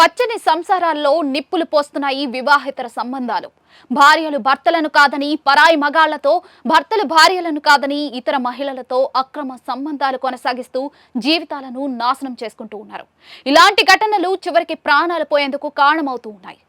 పచ్చని సంసారాల్లో నిప్పులు పోస్తున్నాయి వివాహేతర సంబంధాలు. భార్యలు భర్తలను కాదని పరాయి మగాళ్ళతో భర్తలు భార్యలను కాదని ఇతర మహిళలతో అక్రమ సంబంధాలు కొనసాగిస్తూ జీవితాలను నాశనం చేసుకుంటూ ఉన్నారు. ఇలాంటి ఘటనలు చివరికి ప్రాణాలు పోయేందుకు కారణమవుతూ ఉన్నాయి.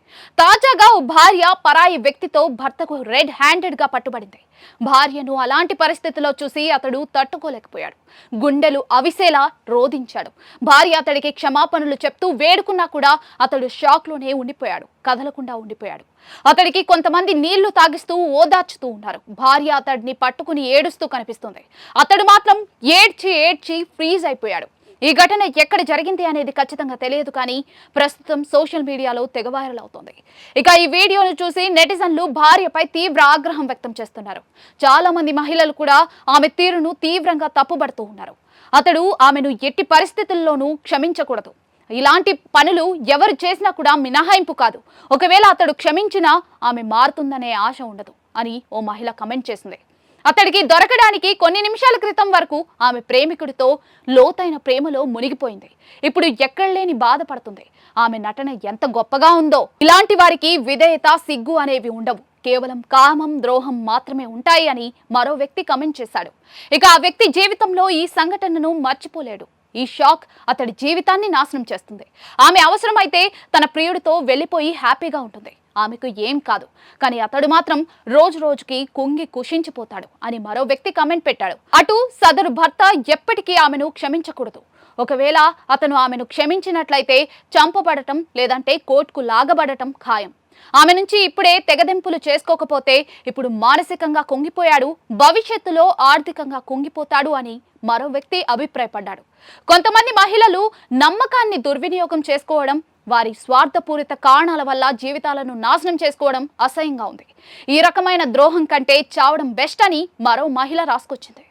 తాజాగా ఓ భార్య పరాయి వ్యక్తితో భర్తకు రెడ్ హ్యాండెడ్గా పట్టుబడింది. భార్యను అలాంటి పరిస్థితిలో చూసి అతడు తట్టుకోలేకపోయాడు. గుండెలు అవిసేలా రోధించాడు. భార్య అతడికి క్షమాపణలు చెప్తూ వేడుకున్నా కూడా అతడు షాక్లోనే ఉండిపోయాడు కదలకుండా ఉండిపోయాడు. అతడికి కొంతమంది నీళ్ళు తాగిస్తూ ఓదార్చుతూ ఉన్నారు. భార్య అతడిని పట్టుకుని ఏడుస్తూ కనిపిస్తుంది. అతడు మాత్రం ఏడ్చి ఏడ్చి ఫ్రీజ్ అయిపోయాడు. ఈ ఘటన ఎక్కడ జరిగింది అనేది ఖచ్చితంగా తెలియదు కానీ ప్రస్తుతం సోషల్ మీడియాలో తెగ వైరల్ అవుతోంది. ఇక ఈ వీడియోను చూసి నెటిజన్లు భార్యపై తీవ్ర ఆగ్రహం వ్యక్తం చేస్తున్నారు. చాలా మంది మహిళలు కూడా ఆమె తీరును తీవ్రంగా తప్పుబడుతూ ఉన్నారు. అతడు ఆమెను ఎట్టి పరిస్థితుల్లోనూ క్షమించకూడదు. ఇలాంటి పనులు ఎవరు చేసినా కూడా మినహాయింపు కాదు. ఒకవేళ అతడు క్షమించినా ఆమె మారుతుందనే ఆశ ఉండదు అని ఓ మహిళ కమెంట్ చేసింది. అతడికి దొరకడానికి కొన్ని నిమిషాల క్రితం వరకు ఆమె ప్రేమికుడితో లోతైన ప్రేమలో మునిగిపోయింది. ఇప్పుడు ఎక్కడలేని బాధపడుతుంది. ఆమె నటన ఎంత గొప్పగా ఉందో. ఇలాంటి వారికి విధేయత సిగ్గు అనేవి ఉండవు. కేవలం కామం ద్రోహం మాత్రమే ఉంటాయి అని మరో వ్యక్తి కమెంట్ చేశాడు. ఇక ఆ వ్యక్తి జీవితంలో ఈ సంఘటనను మర్చిపోలేడు. ఈ షాక్ అతడి జీవితాన్ని నాశనం చేస్తుంది. ఆమె అవసరమైతే తన ప్రియుడితో వెళ్ళిపోయి హ్యాపీగా ఉంటుంది. ఆమెకు ఏం కాదు. కానీ అతడు మాత్రం రోజు రోజుకి కుంగి కుషించిపోతాడు అని మరో వ్యక్తి కమెంట్ పెట్టాడు. అటు సదరు భర్త ఎప్పటికీ ఆమెను క్షమించకూడదు. ఒకవేళ అతను ఆమెను క్షమించినట్లయితే చంపబడటం లేదంటే కోర్టుకు లాగబడటం ఖాయం. ఆమె నుంచి ఇప్పుడే తెగదెంపులు చేసుకోకపోతే ఇప్పుడు మానసికంగా కుంగిపోయాడు భవిష్యత్తులో ఆర్థికంగా కుంగిపోతాడు అని మరో వ్యక్తి అభిప్రాయపడ్డాడు. కొంతమంది మహిళలు నమ్మకాన్ని దుర్వినియోగం చేసుకోవడం వారి స్వార్థపూరిత కారణాల వల్ల జీవితాలను నాశనం చేసుకోవడం అసహ్యంగా ఉంది. ఈ రకమైన ద్రోహం కంటే చావడం బెస్ట్ అని మరో మహిళ రాసుకొచ్చింది.